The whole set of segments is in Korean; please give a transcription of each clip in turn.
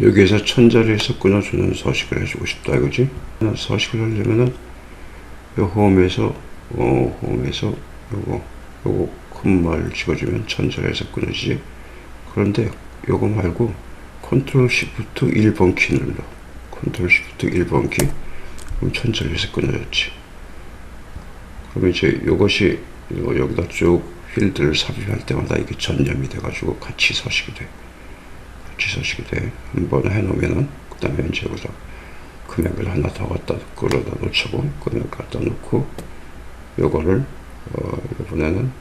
여기에서 천자리에서 끊어주는 서식을 해주고 싶다 이거지? 서식을 하려면은 요 홈에서 어 홈에서 요거 요거 콤마를 찍어주면 천자리에서 끊어지지. 그런데 요거 말고 컨트롤 시프트 1번 키 눌러 컨트롤 시프트 1번 키. 그럼 천자리에서 끊어졌지. 그러면 이제 요것이 요- 여기다 쭉 필드를 삽입할 때마다 이게 전염이 돼가지고 같이 서식이 돼 같이 서식이 돼. 한번 해놓으면은, 그 다음에 이제 여기다 금액을 하나 더 갖다 끌어다 놓치고, 금액 갖다 놓고, 요거를, 어, 이번에는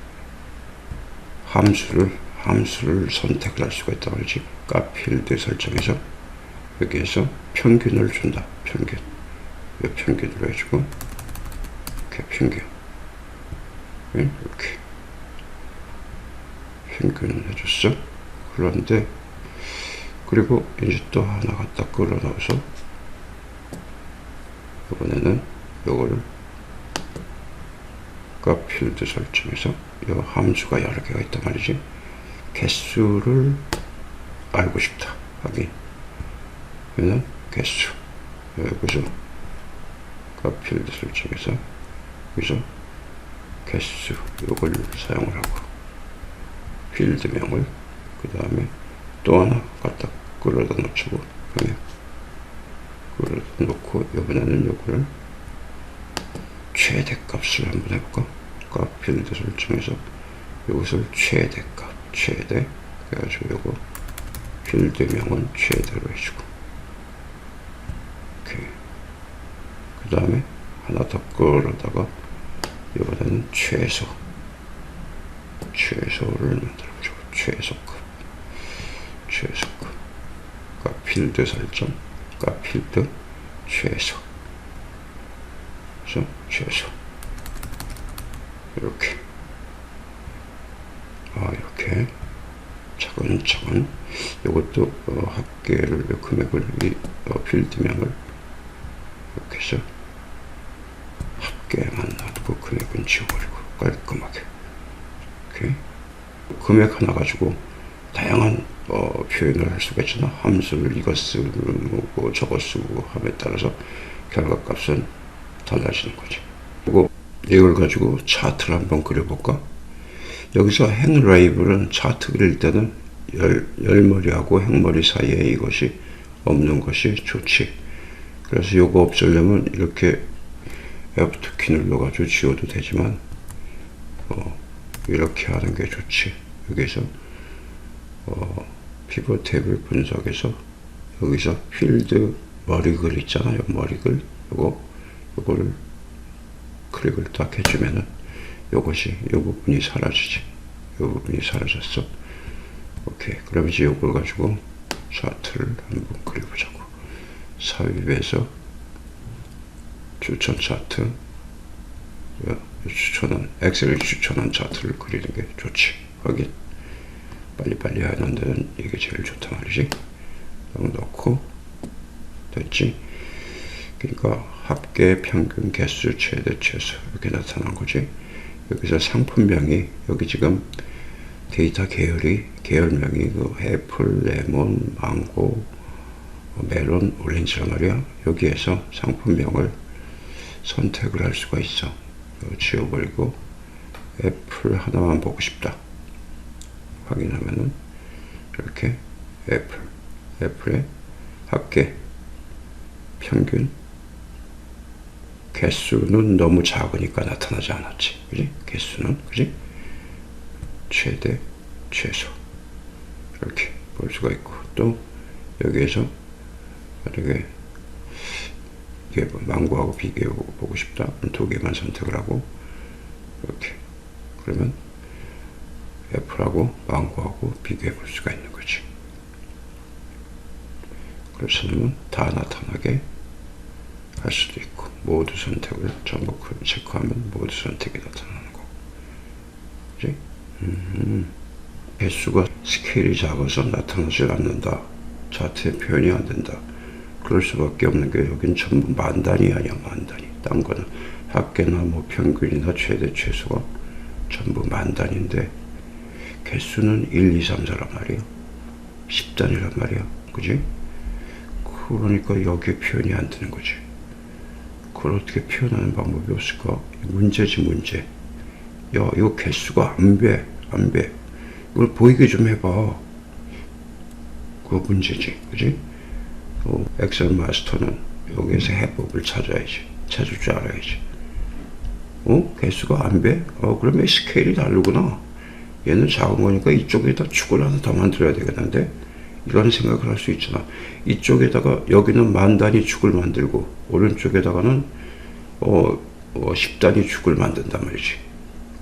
함수를, 함수를 선택을 할 수가 있다 말이지. 카필드 설정에서, 여기에서 평균을 준다. 평균. 이 평균으로 해주고, 이렇게 평균. 예, 이렇게. 평균을 해줬어. 그런데, 그리고 이제 또 하나 갖다 끌어 넣어서 이번에는 요거를 필드 설정에서 요 함수가 여러 개가 있단 말이지. 개수를 알고 싶다 확인 그러면 개수 여기서 필드 설정에서 여기서 개수 요걸 사용을 하고 필드명을 그 다음에 또 하나 갖다 끌어다 놓치고 그러면 끌어다 놓고 이번에는 요거를 최대값을 한번 해볼까? 값 필드 설정해서 이것을 최대값 최대 그래가지고 요거 필드명은 최대로 해주고. 오케이. 그 다음에 하나 더 끌어다가 이번에는 최소 최소를 만들어주고. 최소값 최소값 값 필드 설정 값 필드 최소 그래서 최소 이렇게. 아 이렇게. 차근차근 이것도 어, 합계를 금액을 이 어, 필드명을 이렇게 해서 합계만 놔두고 금액은 지워버리고 깔끔하게. 이렇게. 금액 하나 가지고 다양한 어, 표현을 할 수가 있잖아. 함수를 이것 쓰고 저것 쓰고 함에 따라서 결과값은 달라지는 거지. 그리고 이걸 가지고 차트를 한번 그려볼까? 여기서 행 라이블은 차트 그릴 때는 열, 열머리하고 행머리 사이에 이것이 없는 것이 좋지. 그래서 요거 없애려면 이렇게 F2 키 눌러가지고 지워도 되지만 어, 이렇게 하는 게 좋지. 여기서 어, 피벗 탭을 분석해서 여기서 필드 머리글 있잖아요. 머리글 요거 요거를 클릭을 딱 해주면은 요것이 요 부분이 사라지지. 요 부분이 사라졌어. 오케이. 그럼 이제 요걸 가지고 차트를 한번 그려보자고. 삽입해서 추천 차트 요 추천한 엑셀이 추천한 차트를 그리는 게 좋지. 확인. 빨리빨리 하는 데는 이게 제일 좋단 말이지. 너무 넣고 됐지. 그러니까 합계 평균 개수 최대 최소 이렇게 나타난 거지. 여기서 상품명이 여기 지금 데이터 계열이 계열명이 그 애플, 레몬, 망고, 멜론, 오렌지란 말이야. 여기에서 상품명을 선택을 할 수가 있어. 이거 지워버리고 애플 하나만 보고 싶다. 확인하면은 이렇게 애플, 애플의 합계 평균 개수는 너무 작으니까 나타나지 않았지. 그지? 개수는, 그지? 최대, 최소. 이렇게 볼 수가 있고, 또, 여기에서, 만약에, 이게 뭐 망고하고 비교해 보고 싶다. 두 개만 선택을 하고, 이렇게. 그러면, 애플하고 망고하고 비교해 볼 수가 있는 거지. 그래서 다 나타나게 할 수도 있고 모두 선택을 전부 체크하면 모두 선택이 나타나는 거고 그지? 음, 개수가 스케일이 작아서 나타나지 않는다 차트에 표현이 안 된다 그럴 수밖에 없는 게 여긴 전부 만 단위 아니야 만 단위 딴 거는 합계나 뭐 평균이나 최대 최소가 전부 만 단위인데 개수는 1, 2, 3, 4란 말이야 10단위란 말이야 그지? 그러니까 여기에 표현이 안 되는 거지. 그걸 어떻게 표현하는 방법이 없을까? 문제지 문제. 야 이거 개수가 안 배, 안 배. 이걸 보이게 좀 해봐. 그거 문제지, 그지? 어, 엑셀 마스터는 여기에서 해법을 찾아야지. 찾을 줄 알아야지. 어? 개수가 안 배? 어, 그러면 스케일이 다르구나. 얘는 작은 거니까 이쪽에다 축을 하나 더 만들어야 되겠는데? 이런 생각을 할 수 있잖아. 이쪽에다가 여기는 만 단위 축을 만들고 오른쪽에다가는 어, 어 10단위 축을 만든단 말이지.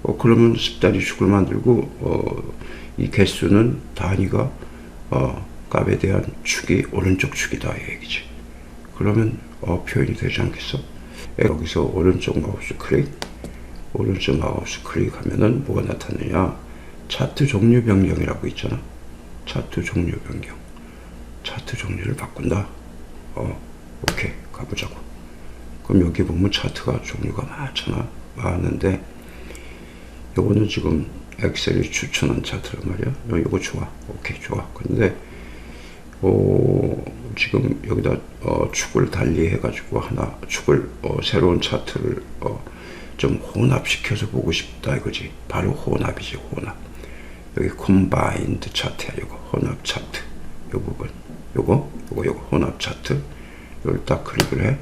어, 그러면 10단위 축을 만들고 어, 이 개수는 단위가 어, 값에 대한 축이 오른쪽 축이다 이 얘기지. 그러면 어, 표현이 되지 않겠어? 여기서 오른쪽 마우스 클릭, 오른쪽 마우스 클릭하면은 뭐가 나타나냐? 차트 종류 변경이라고 있잖아. 차트 종류 변경. 차트 종류를 바꾼다. 어, 오케이 가보자고. 그럼 여기 보면 차트가 종류가 많잖아. 많은데 요거는 지금 엑셀이 추천한 차트란 말이야. 어, 요거 좋아. 오케이 좋아. 근데 어, 지금 여기다 어, 축을 달리 해가지고 하나 축을 어, 새로운 차트를 어, 좀 혼합시켜서 보고 싶다 이거지. 바로 혼합이지 혼합. 여기 콤바인드 차트야 이거. 혼합 차트. 요 부분. 요거 요거 요거. 혼합 차트. 여기 딱 클릭을 해.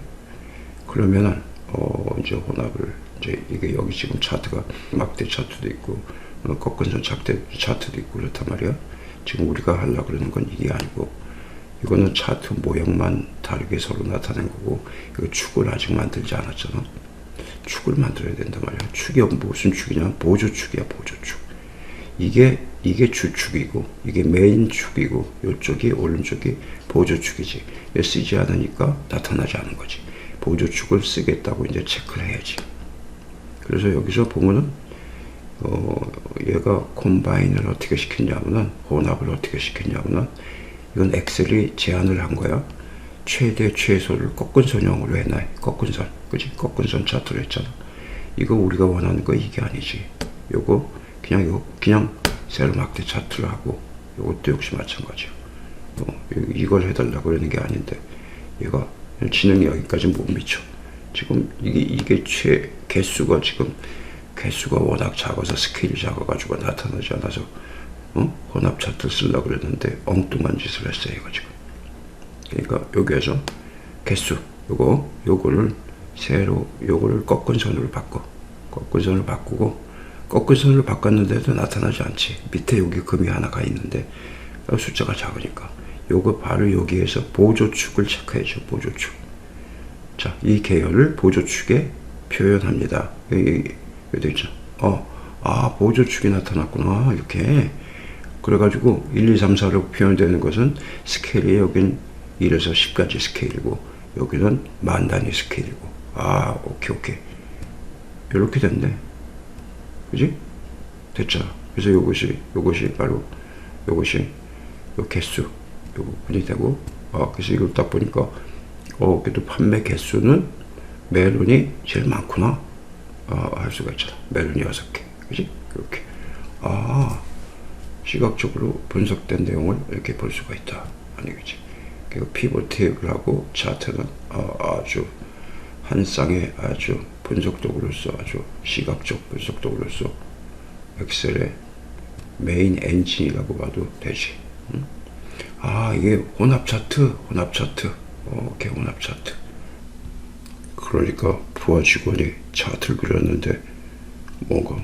그러면은 어 이제 혼합을 이제 이게 여기 지금 차트가 막대 차트도 있고 어, 꺾은선 차트 차트도 있고 그렇단 말이야. 지금 우리가 하려고 그러는 건 이게 아니고 이거는 차트 모양만 다르게 서로 나타낸 거고 이거 축을 아직 만들지 않았잖아. 축을 만들어야 된단 말이야. 축이 무슨 축이냐? 보조축이야 보조축 이게 이게 주축이고 이게 메인 축이고 이쪽이 오른쪽이 보조축이지. 쓰지 않으니까 나타나지 않은 거지. 보조축을 쓰겠다고 이제 체크를 해야지. 그래서 여기서 보면은 어 얘가 콤바인을 어떻게 시켰냐면은 혼합을 어떻게 시켰냐면은 이건 엑셀이 제안을 한 거야. 최대 최소를 꺾은 선형으로 해놔. 꺾은 선. 그지 꺾은 선 차트로 했잖아. 이거 우리가 원하는 거 이게 아니지. 요거 그냥 이거 그냥 세로 막대 차트를 하고 이것도 역시 마찬가지요. 어, 이걸 해달라고 그러는 게 아닌데 얘가 진행이 여기까지 못 미쳐. 지금 이게 이게 최 개수가 지금 개수가 워낙 작아서 스케일이 작아가지고 나타나지 않아서 어? 혼합 차트 쓰려고 그랬는데 엉뚱한 짓을 했어요 이거 지금. 그러니까 여기에서 개수 요거 요거를 세로 요거를 꺾은 선으로 바꿔 꺾은 선을 바꾸고 꺾은 선을 바꿨는데도 나타나지 않지. 밑에 여기 금이 하나가 있는데 숫자가 작으니까. 요거 바로 여기에서 보조축을 체크해줘. 보조축. 자, 이 계열을 보조축에 표현합니다. 여기, 여기 있죠. 어, 아, 보조축이 나타났구나. 이렇게. 그래가지고 1, 2, 3, 4로 표현되는 것은 스케일이 여긴 1에서 10까지 스케일이고 여기는 만 단위 스케일이고 아 오케이 오케이 이렇게 됐네 그지? 됐잖아. 그래서 요것이, 요것이 바로, 요것이, 요 개수, 요 부분이 되고, 아, 그래서 이걸 딱 보니까, 어, 그래도 판매 개수는 멜론이 제일 많구나. 아, 할 수가 있잖아. 멜론이 여섯 개. 그지? 그렇게. 아, 시각적으로 분석된 내용을 이렇게 볼 수가 있다. 아니겠지. 그리고 피벗 테이블하고 차트는 아, 아주 한 쌍의 아주 분석도구로서 아주 시각적 분석도구로서 엑셀의 메인 엔진이라고 봐도 되지. 응? 아 이게 혼합 차트, 혼합 차트, 오케이 혼합 차트. 그러니까 부하 직원이 차트를 그렸는데 뭔가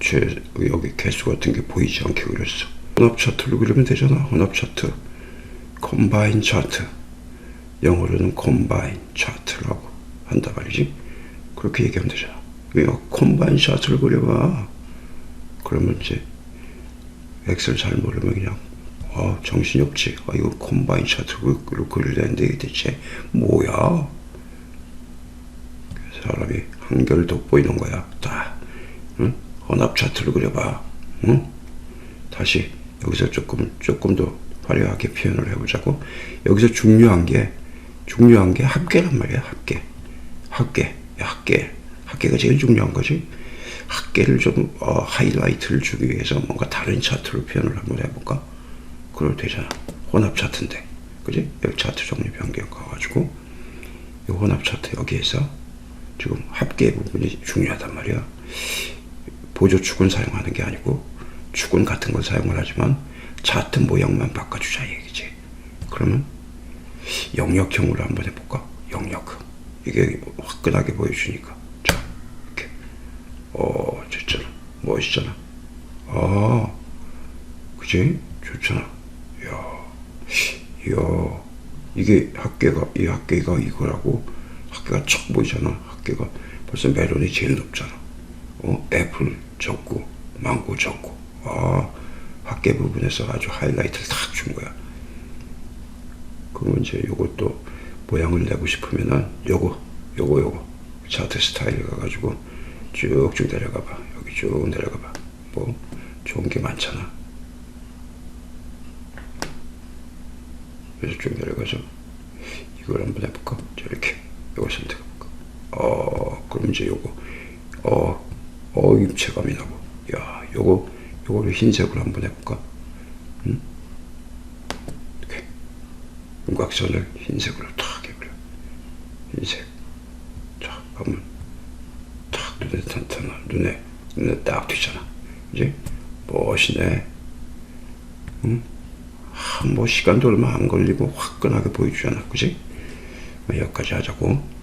제 여기 개수 같은 게 보이지 않게 그렸어. 혼합 차트를 그리면 되잖아. 혼합 차트, 컴바인 차트. 영어로는 컴바인 차트라고. 한다 말이지. 그렇게 얘기하면 되잖아. 왜 콤바인 샷을 그려봐. 그러면 이제 엑셀 잘 모르면 그냥 아 정신이 없지. 아 이거 콤바인 샷으로 그리려는데 대체 뭐야? 사람이 한결 돋보이는 거야. 다 응? 혼합 차트를 그려봐. 응? 다시 여기서 조금 조금 더 화려하게 표현을 해보자고. 여기서 중요한 게 중요한 게 합계란 말이야. 합계. 학계, 학계, 학계가 제일 중요한 거지. 학계를 좀 어, 하이라이트를 주기 위해서 뭔가 다른 차트로 표현을 한번 해볼까? 그래도 되잖아. 혼합 차트인데. 그지? 여기 차트 종류 변경 가가지고 이 혼합 차트 여기에서 지금 합계 부분이 중요하단 말이야. 보조 축은 사용하는 게 아니고 축은 같은 걸 사용을 하지만 차트 모양만 바꿔주자 얘기지. 그러면 영역형으로 한번 해볼까? 영역형. 이게 화끈하게 보여주니까. 자, 이렇게. 어, 좋잖아. 멋있잖아. 아, 그지? 좋잖아. 이야, 이게 학계가, 이 학계가 이거라고, 학계가 척 보이잖아. 학계가. 벌써 멜론이 제일 높잖아. 어, 애플 적고, 망고 적고. 아, 학계 부분에서 아주 하이라이트를 탁 준 거야. 그러면 이제 요것도 모양을 내고 싶으면은 요거, 요거, 요거. 차트 스타일 가가지고 쭉쭉 내려가 봐. 여기 쭉 내려가 봐. 뭐, 좋은 게 많잖아. 그래서 쭉 내려가서 이걸 한번 해볼까? 자, 이렇게. 요거 선택해볼까? 어, 그럼 이제 요거. 어, 어, 입체감이 나고. 야, 요거, 요거를 흰색으로 한번 해볼까? 응? 이렇게. 윤곽선을 흰색으로 탁 흰색. 탁 하면 탁 눈에 탄탄한 눈에 눈에 딱 튀잖아. 이제 멋이네. 응? 아, 뭐 시간도 얼마 안 걸리고 화끈하게 보여주잖아. 그지? 뭐 여기까지 하자고.